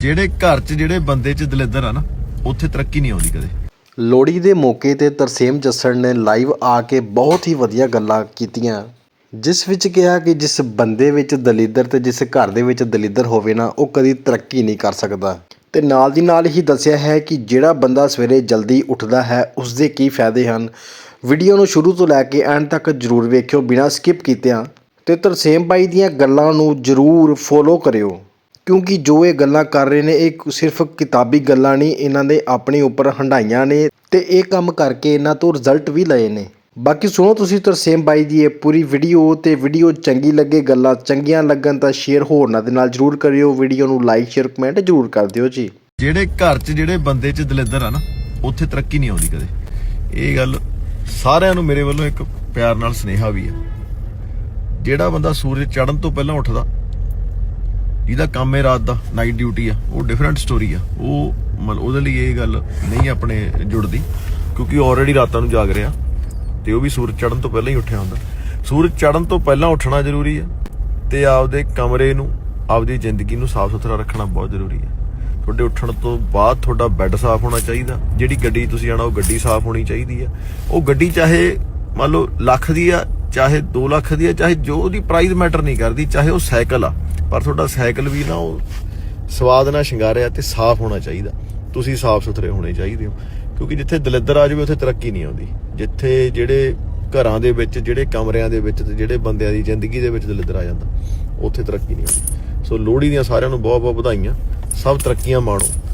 ਜਿਹੜੇ ਘਰ 'ਚ ਜਿਹੜੇ ਬੰਦੇ 'ਚ ਦਲਿੱਦਰ ਆ ਨਾ, ਉੱਥੇ ਤਰੱਕੀ ਨਹੀਂ ਆਉਂਦੀ ਕਦੇ। ਲੋਹੜੀ ਦੇ ਮੌਕੇ ਤੇ ਤਰਸੇਮ ਜੱਸੜ ਨੇ ਲਾਈਵ ਆ ਕੇ ਬਹੁਤ ਹੀ ਵਧੀਆ ਗੱਲਾਂ ਕੀਤੀਆਂ, ਜਿਸ ਵਿੱਚ ਕਿਹਾ ਕਿ ਜਿਸ ਬੰਦੇ ਵਿੱਚ ਦਲਿੱਦਰ ਤੇ ਜਿਸ ਘਰ ਦੇ ਵਿੱਚ ਦਲਿੱਦਰ ਹੋਵੇ ਨਾ, ਉਹ ਕਦੀ ਤਰੱਕੀ ਨਹੀਂ ਕਰ ਸਕਦਾ। ਤੇ ਨਾਲ ਦੀ ਨਾਲ ਹੀ ਦੱਸਿਆ ਹੈ ਕਿ ਜਿਹੜਾ ਬੰਦਾ ਸਵੇਰੇ ਜਲਦੀ ਉੱਠਦਾ ਹੈ ਉਸ ਦੇ ਕੀ ਫਾਇਦੇ ਹਨ? ਵੀਡੀਓ ਨੂੰ ਸ਼ੁਰੂ ਤੋਂ ਲੈ ਕੇ ਐਂਡ ਤੱਕ ਜਰੂਰ ਵੇਖਿਓ, ਬਿਨਾਂ ਸਕਿਪ ਕੀਤਿਆਂ। ਤੇ ਤਰਸੇਮ ਬਾਈ ਦੀਆਂ ਗੱਲਾਂ ਨੂੰ ਜਰੂਰ ਫੋਲੋ ਕਰਿਓ। ਕਿਉਂਕਿ ਜੋ ਇਹ ਗੱਲਾਂ ਕਰ ਰਹੇ ਨੇ, ਇਹ ਸਿਰਫ ਕਿਤਾਬੀ ਗੱਲਾਂ ਨਹੀਂ, ਇਹਨਾਂ ਦੇ ਆਪਣੇ ਉੱਪਰ ਹੰਡਾਈਆਂ ਨੇ ਤੇ ਇਹ ਕੰਮ ਕਰਕੇ ਇਹਨਾਂ ਤੋਂ ਰਿਜ਼ਲਟ ਵੀ ਲਏ ਨੇ। ਬਾਕੀ ਸੁਣੋ ਤੁਸੀਂ ਤਰਸੇਮ ਬਾਈ ਦੀ ਇਹ ਪੂਰੀ ਵੀਡੀਓ ਤੇ ਵੀਡੀਓ ਚੰਗੀ ਲੱਗੇ, ਗੱਲਾਂ ਚੰਗੀਆਂ ਲੱਗਣ ਤਾਂ ਸ਼ੇਅਰ ਹੋਰਨਾਂ ਦੇ ਨਾਲ ਜਰੂਰ ਕਰਿਓ। ਵੀਡੀਓ ਨੂੰ ਲਾਈਕ ਸ਼ੇਅਰ ਕਮੈਂਟ ਜਰੂਰ ਕਰ ਦਿਓ ਜੀ। ਜਿਹੜੇ ਘਰ 'ਚ, ਜਿਹੜੇ ਬੰਦੇ 'ਚ ਦਲਿੱਦਰ ਆ ਨਾ, ਉੱਥੇ ਤਰੱਕੀ ਨਹੀਂ ਆਉਂਦੀ ਕਦੇ। ਇਹ ਗੱਲ ਸਾਰਿਆਂ ਨੂੰ ਮੇਰੇ ਵੱਲੋਂ ਇੱਕ ਪਿਆਰ ਨਾਲ ਸੁਨੇਹਾ ਵੀ ਆ। ਜਿਹੜਾ ਬੰਦਾ ਸੂਰਜ ਚੜ੍ਹਨ ਤੋਂ ਪਹਿਲਾਂ ਉੱਠਦਾ ਜਿਹਦਾ ਕੰਮ ਹੈ ਰਾਤ ਦਾ ਨਾਈਟ ਡਿਊਟੀ ਆ, ਉਹ ਡਿਫਰੈਂਟ ਸਟੋਰੀ ਆ। ਉਹ ਮਤਲਬ ਉਹਦੇ ਲਈ ਇਹ ਗੱਲ ਨਹੀਂ ਆਪਣੇ ਜੁੜਦੀ, ਕਿਉਂਕਿ ਆਲਰੇਡੀ ਰਾਤਾਂ ਨੂੰ ਜਾਗ ਰਿਹਾ ਤੇ ਉਹ ਵੀ ਸੂਰਜ ਚੜ੍ਹਨ ਤੋਂ ਪਹਿਲਾਂ ਹੀ ਉੱਠਿਆ ਹੁੰਦਾ। ਸੂਰਜ ਚੜ੍ਹਨ ਤੋਂ ਪਹਿਲਾਂ ਉੱਠਣਾ ਜ਼ਰੂਰੀ ਆ ਤੇ ਆਪਦੇ ਕਮਰੇ ਨੂੰ, ਆਪਦੀ ਜ਼ਿੰਦਗੀ ਨੂੰ ਸਾਫ਼ ਸੁਥਰਾ ਰੱਖਣਾ ਬਹੁਤ ਜ਼ਰੂਰੀ ਹੈ ਤੁਹਾਡੇ ਉੱਠਣ ਤੋਂ ਬਾਅਦ ਤੁਹਾਡਾ ਬੈੱਡ ਸਾਫ਼ ਹੋਣਾ ਚਾਹੀਦਾ, ਜਿਹੜੀ ਗੱਡੀ ਤੁਸੀਂ ਜਾਣਾ ਉਹ ਗੱਡੀ ਸਾਫ਼ ਹੋਣੀ ਚਾਹੀਦੀ ਆ। ਉਹ ਗੱਡੀ ਚਾਹੇ ਮੰਨ ਲਓ ਲੱਖ ਦੀ ਆ ਚਾਹੇ 2 ਲੱਖ ਦੀ ਆ, ਚਾਹੇ ਜੋ ਉਹਦੀ ਪ੍ਰਾਈਸ ਮੈਟਰ ਨਹੀਂ ਕਰਦੀ, ਚਾਹੇ ਉਹ ਸਾਈਕਲ ਆ। ਪਰ ਤੁਹਾਡਾ ਸਾਈਕਲ ਵੀ ਨਾ ਉਹ ਸਵਾਦ ਨਾਲ ਸ਼ਿੰਗਾਰਿਆ ਤੇ ਸਾਫ਼ ਹੋਣਾ ਚਾਹੀਦਾ। ਤੁਸੀਂ ਸਾਫ਼ ਸੁਥਰੇ ਹੋਣੇ ਚਾਹੀਦੇ ਹੋ। ਕਿਉਂਕਿ ਜਿੱਥੇ ਦਲਿੱਦਰ ਆ ਜਾਵੇ, ਉੱਥੇ ਤਰੱਕੀ ਨਹੀਂ ਆਉਂਦੀ। ਜਿੱਥੇ ਜਿਹੜੇ ਘਰਾਂ ਦੇ ਵਿੱਚ, ਜਿਹੜੇ ਕਮਰਿਆਂ ਦੇ ਵਿੱਚ ਤੇ ਜਿਹੜੇ ਬੰਦਿਆਂ ਦੀ ਜ਼ਿੰਦਗੀ ਦੇ ਵਿੱਚ ਦਲਿੱਦਰ ਆ ਜਾਂਦਾ, ਉੱਥੇ ਤਰੱਕੀ ਨਹੀਂ ਆਉਂਦੀ। ਸੋ ਲੋਹੜੀ ਦੀਆਂ ਸਾਰਿਆਂ ਨੂੰ ਬਹੁਤ ਬਹੁਤ ਵਧਾਈਆਂ। ਸਭ ਤਰੱਕੀਆਂ ਮਾਣੋ।